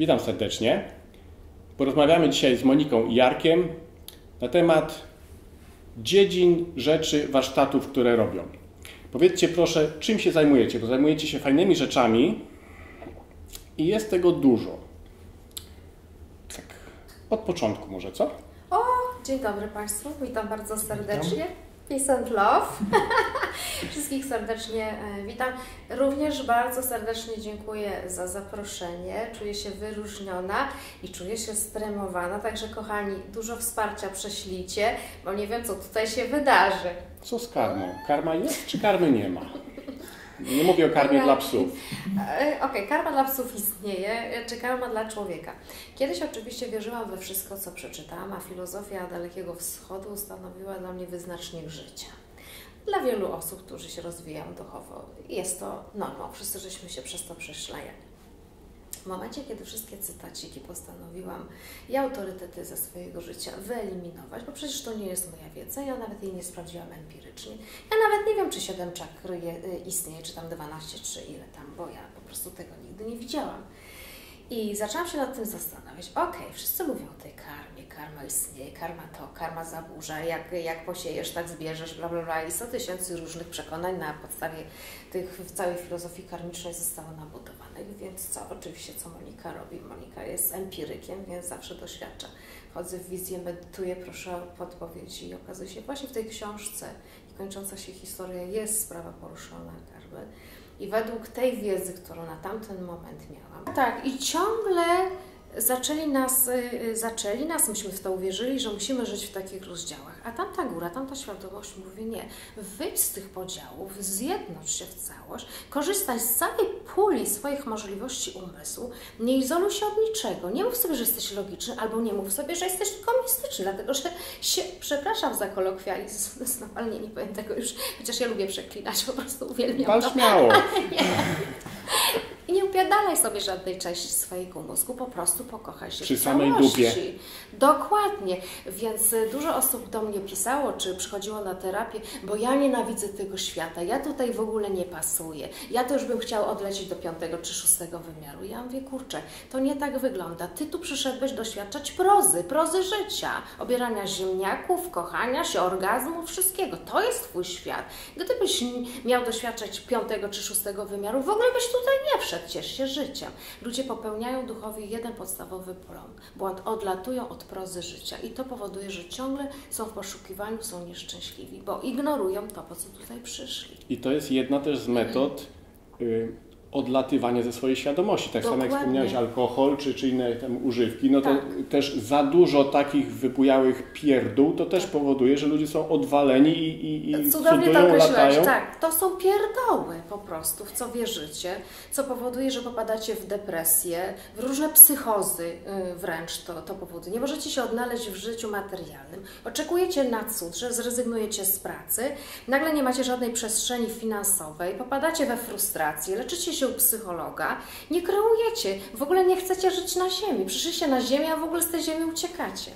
Witam serdecznie. Porozmawiamy dzisiaj z Moniką i Jarkiem na temat dziedzin, rzeczy, warsztatów, które robią. Powiedzcie proszę, czym się zajmujecie, bo zajmujecie się fajnymi rzeczami i jest tego dużo. Tak, od początku może, co? O, dzień dobry Państwu, witam bardzo serdecznie. Peace and love. Wszystkich serdecznie e, witam. Również bardzo serdecznie dziękuję za zaproszenie. Czuję się wyróżniona i czuję się stremowana. Także, kochani, dużo wsparcia prześlijcie, bo nie wiem, co tutaj się wydarzy. Co z karmą? Karma jest, czy karmy nie ma? Nie mówię o karmie dla psów. E, Okej, karma dla psów istnieje, czy karma dla człowieka? Kiedyś oczywiście wierzyłam we wszystko, co przeczytałam, a filozofia Dalekiego Wschodu stanowiła dla mnie wyznacznik życia. Dla wielu osób, którzy się rozwijają duchowo, jest to normą. Wszyscy żeśmy się przez to przeszlajali. W momencie, kiedy wszystkie cytaciki postanowiłam i autorytety ze swojego życia wyeliminować, bo przecież to nie jest moja wiedza, ja nawet jej nie sprawdziłam empirycznie. Ja nawet nie wiem, czy 7 czakr y, istnieje, czy tam 12, czy ile tam, bo ja po prostu tego nigdy nie widziałam. I zaczęłam się nad tym zastanawiać. Okej, wszyscy mówią o tej karmie, karma istnieje, karma to, karma zaburza, jak, jak posiejesz, tak zbierzesz, bla, bla, bla. I 100 tysięcy różnych przekonań na podstawie tych w całej filozofii karmicznej zostało nabudowanych. Więc co? Oczywiście, co Monika robi? Monika jest empirykiem, więc zawsze doświadcza. Chodzę w wizję, medytuję, proszę o podpowiedzi i okazuje się właśnie w tej książce kończąca się historia jest sprawa poruszona karmy. I według tej wiedzy, którą na tamten moment miałam. Tak, i ciągle zaczęli nas, y, zaczęli nas, myśmy w to uwierzyli, że musimy żyć w takich rozdziałach. A tamta góra, tamta świadomość mówi nie. Wyjdź z tych podziałów, zjednocz się w całość, korzystaj z całej puli swoich możliwości umysłu, nie izoluj się od niczego. Nie mów sobie, że jesteś logiczny, albo nie mów sobie, że jesteś tylko mistyczny, dlatego że się, przepraszam za kolokwializm, ale nie, powiem tego już, chociaż ja lubię przeklinać, po prostu uwielbiam Pal to. śmiało. Nie upiadalaj sobie żadnej części swojego mózgu, po prostu pokochaj się Przy w samej całości. dupie. Dokładnie. Więc y, dużo osób do mnie pisało, czy przychodziło na terapię, bo ja nienawidzę tego świata, ja tutaj w ogóle nie pasuję. Ja to już bym chciała odlecieć do piątego czy szóstego wymiaru. Ja mówię, kurczę, to nie tak wygląda. Ty tu przyszedłeś doświadczać prozy, prozy życia, obierania ziemniaków, kochania się, orgazmu, wszystkiego. To jest Twój świat. Gdybyś miał doświadczać piątego czy szóstego wymiaru, w ogóle byś tutaj nie wszedł. Ciesz się życiem. Ludzie popełniają duchowi jeden podstawowy błąd. Błąd odlatują od prozy życia i to powoduje, że ciągle są w poszukiwaniu, są nieszczęśliwi, bo ignorują to, po co tutaj przyszli. I to jest jedna też z metod y, odlatywania ze swojej świadomości. Tak samo jak wspomniałeś, alkohol czy, czy inne tam używki, no to Tak. też za dużo takich wypujałych pierdół, to też powoduje, że ludzie są odwaleni i, i, i Cudownie to cudują, określiłeś. latają. Tak, to są pierdoły po prostu, w co wierzycie, co powoduje, że popadacie w depresję, w różne psychozy y, wręcz to, to powoduje. Nie możecie się odnaleźć w życiu materialnym. Oczekujecie na cud, że zrezygnujecie z pracy, nagle nie macie żadnej przestrzeni finansowej, popadacie we frustrację, leczycie się u psychologa, nie kreujecie, w ogóle nie chcecie żyć na ziemi. Przyszliście na ziemię, a w ogóle z tej ziemi uciekacie.